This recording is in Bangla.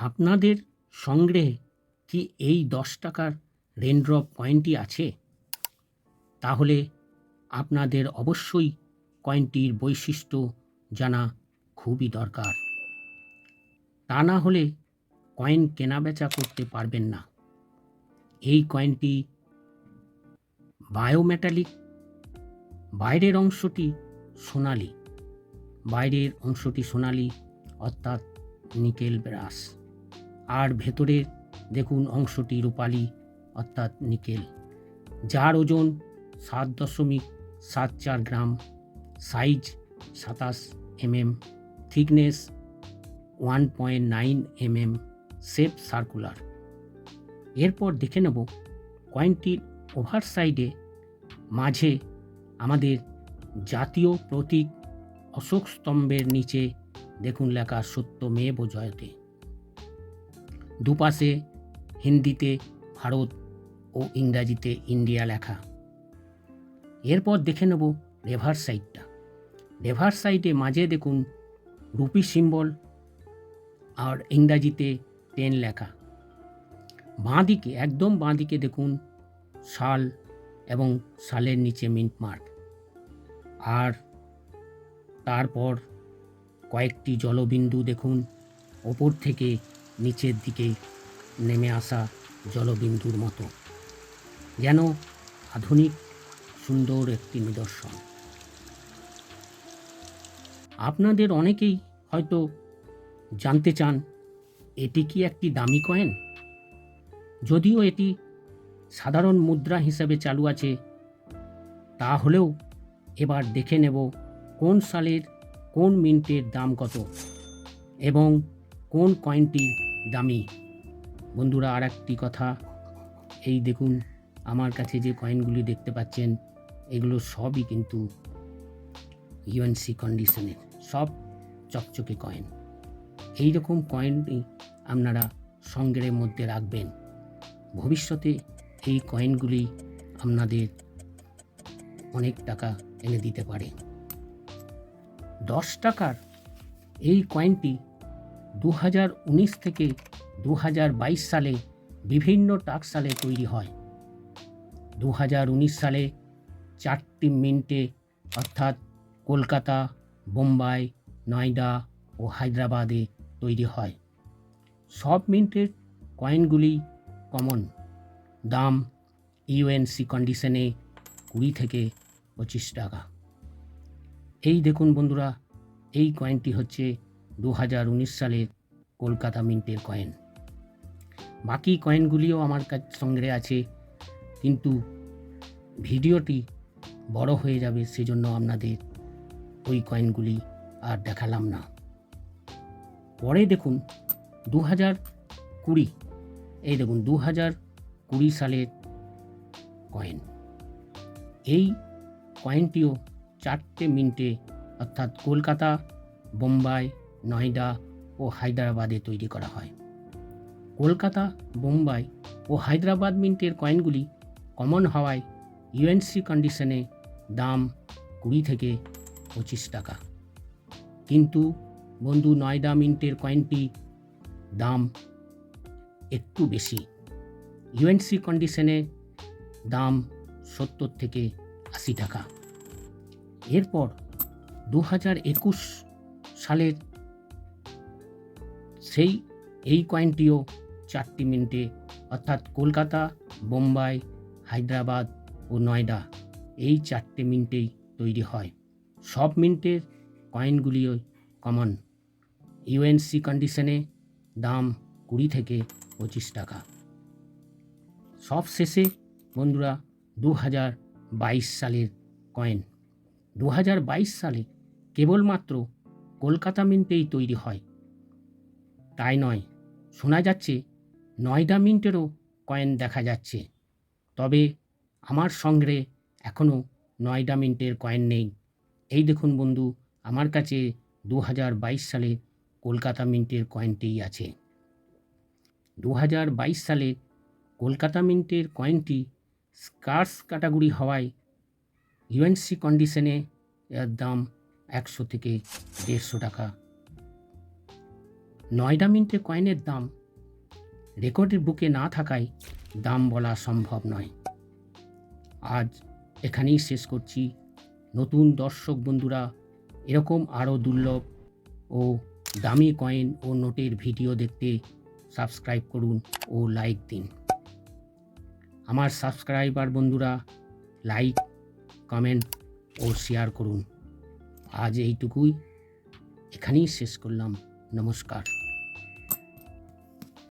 আপনাদের সংগ্রহে কি এই দশ টাকার রেনড্রপ কয়েনটি আছে? তাহলে আপনাদের অবশ্যই কয়েনটির বৈশিষ্ট্য জানা খুবই দরকার। তা না হলে কয়েন কেনাবেচা করতে পারবেন না। এই কয়েনটি বায়োমেটালিক বাইরের অংশটি সোনালি, বাইরের অংশটি সোনালি, অর্থাৎ নিকেল ব্রাশ আর ভেতরের দেখুন অংশটি রূপালি, অর্থাৎ নিকেল। যার ওজন সাত দশমিক সাত চার গ্রাম, সাইজ সাতাশ MM, thickness one point nine MM, shape circular. এরপর দেখে নেব কয়েনটির ওভার সাইডে মাঝে আমাদের জাতীয় প্রতীক অশোক স্তম্ভের নিচে দেখুন লেখা সত্য মেব জয়তে দুপাশে হিন্দিতে ভারত ও ইংরাজিতে ইন্ডিয়া লেখা। এরপর দেখে নেব রেভার সাইডটা রেভার সাইডে মাঝে দেখুন রুপি সিম্বল আর ইংরাজিতে টেন লেখা। বাঁদিকে, একদম বাঁদিকে দেখুন শাল এবং শালের নিচে মিন্ট মার্ক আর তারপর কয়েকটি জলবিন্দু দেখুন, ওপর থেকে নিচের দিকে নেমে আসা জলবিন্দুর মতো। যেন আধুনিক, সুন্দর একটি নিদর্শন। আপনাদের অনেকেই হয়তো জানতে চান, এটি কি একটি দামি কয়েন? যদিও এটি সাধারণ মুদ্রা হিসেবে চালু আছে, তাহলেও এবার দেখে নেব কোন সালের কোন মিন্টের দাম কত এবং কোন কয়েনটি দামি। বন্ধুরা আর একটি কথা। এই দেখুন, আমার কাছে যে কয়েনগুলি দেখতে পাচ্ছেন, এগুলো সবই কিন্তু ইউএনসি কন্ডিশনের সব চকচকে কয়েন। এই রকম কয়েনই আপনারা সংগ্রহের মধ্যে রাখবেন। ভবিষ্যতে এই কয়েনগুলি আপনাদের অনেক টাকা এনে দিতে পারে। দশ টাকার এই কয়েনটি দু হাজার উনিশ থেকে দু হাজার বাইশ সালে বিভিন্ন টাক সালে তৈরি হয়। দু হাজার উনিশ সালে চারটি মিন্টে, অর্থাৎ কলকাতা, বোম্বাই, নয়ডা ও হায়দ্রাবাদে তৈরি হয়। সব মিন্টের কয়েনগুলি কমন। দাম ইউএনসি কন্ডিশনে কুড়ি থেকে পঁচিশ টাকা। এই দেখুন বন্ধুরা, এই কয়েনটি হচ্ছে দু হাজার উনিশ সালের কলকাতা মিন্টের কয়েন। বাকি কয়েনগুলিও আমার কাছে সংগ্রহে আছে, কিন্তু ভিডিওটি বড় হয়ে যাবে সেজন্য আপনাদের ওই কয়েনগুলি আর দেখালাম না। পরে দেখুন দু হাজার কুড়ি, এই দেখুন দু হাজার কুড়ি সালের কয়েন। এই কয়েনটিও চারটে মিন্টে, অর্থাৎ কলকাতা, বোম্বাই নয়ডা ও হায়দ্রাবাদে তৈরি করা হয়। কলকাতা, বোম্বাই ও হায়দ্রাবাদ মিন্টের কয়েনগুলি কমন হওয়ায় ইউএনসি কন্ডিশনে দাম কুড়ি থেকে পঁচিশ টাকা। কিন্তু বন্ধু, নয়ডা মিন্টের কয়েনটি দাম একটু বেশি। ইউএনসি কন্ডিশনে দাম সত্তর থেকে আশি টাকা। এরপর দু হাজার একুশ সালের সেই এই কয়েনটিও চারটি মিনিটে, অর্থাৎ কলকাতা, বোম্বাই, হায়দ্রাবাদ ও নয়ডা এই চারটে মিনিটেই তৈরি হয়। সব মিনিটের কয়েনগুলিও কমন ইউএনসি কন্ডিশনে দাম কুড়ি থেকে পঁচিশ টাকা। সব শেষে বন্ধুরা দু হাজার বাইশ সালের কয়েন দু হাজার বাইশ সালে কেবলমাত্র কলকাতা মিন্টেই তৈরি হয়। তাই নয়। শোনা যাচ্ছে নয়ডা মিন্টেরও কয়েন দেখা যাচ্ছে। তবে আমার সংগ্রহে এখনও নয়ডা মিন্টের কয়েন নেই। এই দেখুন বন্ধু, আমার কাছে দু হাজার বাইশ সালে কলকাতা মিন্টের কয়েনটিই আছে। দু হাজার বাইশ সালে কলকাতা মিন্টের কয়েনটি স্কার্স ক্যাটাগরি হওয়ায় ইউএনসি কন্ডিশনে এর দাম একশো থেকে দেড়শো টাকা নয়ডা মিন্টের কয়েনের দাম। রেকর্ডের বুকে না থাকায় দাম বলা সম্ভব নয়। আজ এখানেই শেষ করছি। নতুন দর্শক বন্ধুরা, এরকম আরও দুর্লভ ও দামি কয়েন ও নোটের ভিডিও দেখতে সাবস্ক্রাইব করুন ও লাইক দিন। আমার সাবস্ক্রাইবার বন্ধুরা, লাইক, কমেন্ট ও শেয়ার করুন। আজ এইটুকুই। এখানেই শেষ করলাম। নমস্কার।